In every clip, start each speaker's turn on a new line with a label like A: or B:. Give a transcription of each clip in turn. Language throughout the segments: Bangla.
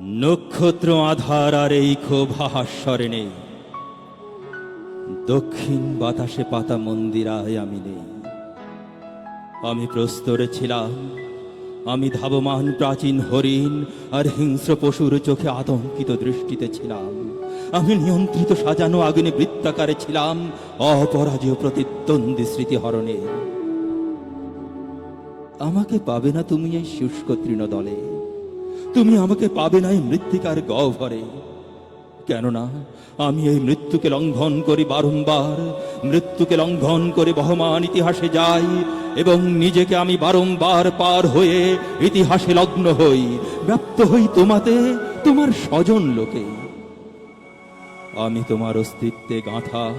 A: নক্ষত্র আধার আর এই ক্ষোভ হাস্যরে নেই। দক্ষিণ বাতাসে পাতা মন্দিরায় আমি নেই। আমি প্রস্তরে ছিলাম। আমি ধাবমান প্রাচীন হরিণ আর হিংস্র পশুর চোখে আতঙ্কিত দৃষ্টিতে ছিলাম। আমি নিয়ন্ত্রিত সাজানো আগুনে বৃত্তাকারে ছিলাম। অপরাজীয় প্রতিদ্বন্দ্বী স্মৃতিহরণে। আমাকে পাবে না তুমি এই শুষ্ক তৃণ দলে তুমি আমাকে পাবে না এই মৃত্তিকার গহ্বরে। কেননা আমি এই মৃত্যুকে লঙ্ঘন করি বারংবার, মৃত্যুকে লঙ্ঘন করে বহমান ইতিহাসে যাই এবং নিজেকে আমি বারংবার পার হয়ে ইতিহাসে লগ্ন হই, ব্যপ্ত হই তোমাতে, তোমার স্বজন লোকে। আমি তোমার অস্তিত্বে গাঁথা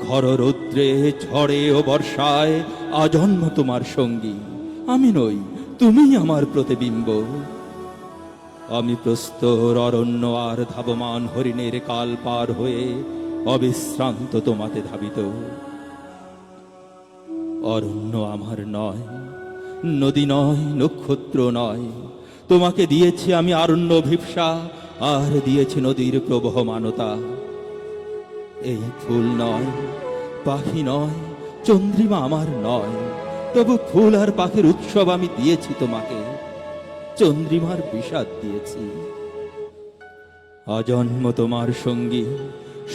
A: খর রৌদ্রে, ঝড়ে ও বর্ষায় আজন্ম তোমার সঙ্গী। আমি নই তুমি আমার প্রতিবিম্ব। আমি প্রস্তর অরণ্য আর ধাবমান হরিণের কাল পার হয়ে অবিশ্রান্ত তোমাতে ধাবিত। অরণ্য আমার নয়, নদী নয়, নক্ষত্র নয়। তোমাকে দিয়েছি আমি আরণ্য ভিপসা, আর দিয়েছি নদীর প্রবহমানতা এই ফুল নয়, পাখি নয়, চন্দ্রিমা আমার নয়। তবু ফুল আর পাখির উৎসব আমি দিয়েছি তোমাকে। চন্দ্রিমার বিষাদ দিয়েছি। অজন্ম তোমার সঙ্গী,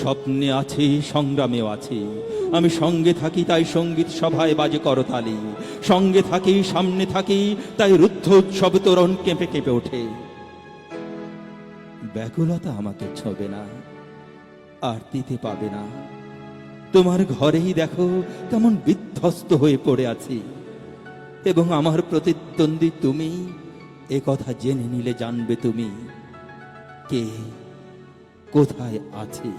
A: স্বপ্নে আছি, সংগ্রামেও আছি। আমি সঙ্গে থাকি, তাই সংগীত সভায় বাজে করতালি। সঙ্গে থাকি, সামনে থাকি, তাই রুদ্ধ উৎসব তোরণ কেঁপে কেঁপে ওঠে। ব্যাকুলতা আমাকে ছবে না, আর দিতে পাবে না। তোমার ঘরেই দেখো কেমন বিধ্বস্ত হয়ে পড়ে আছি। এবং আমার প্রতিদ্বন্দ্বী তুমি এ কথা জেনে নিলে জানবে তুমি কে কোথায় আছে।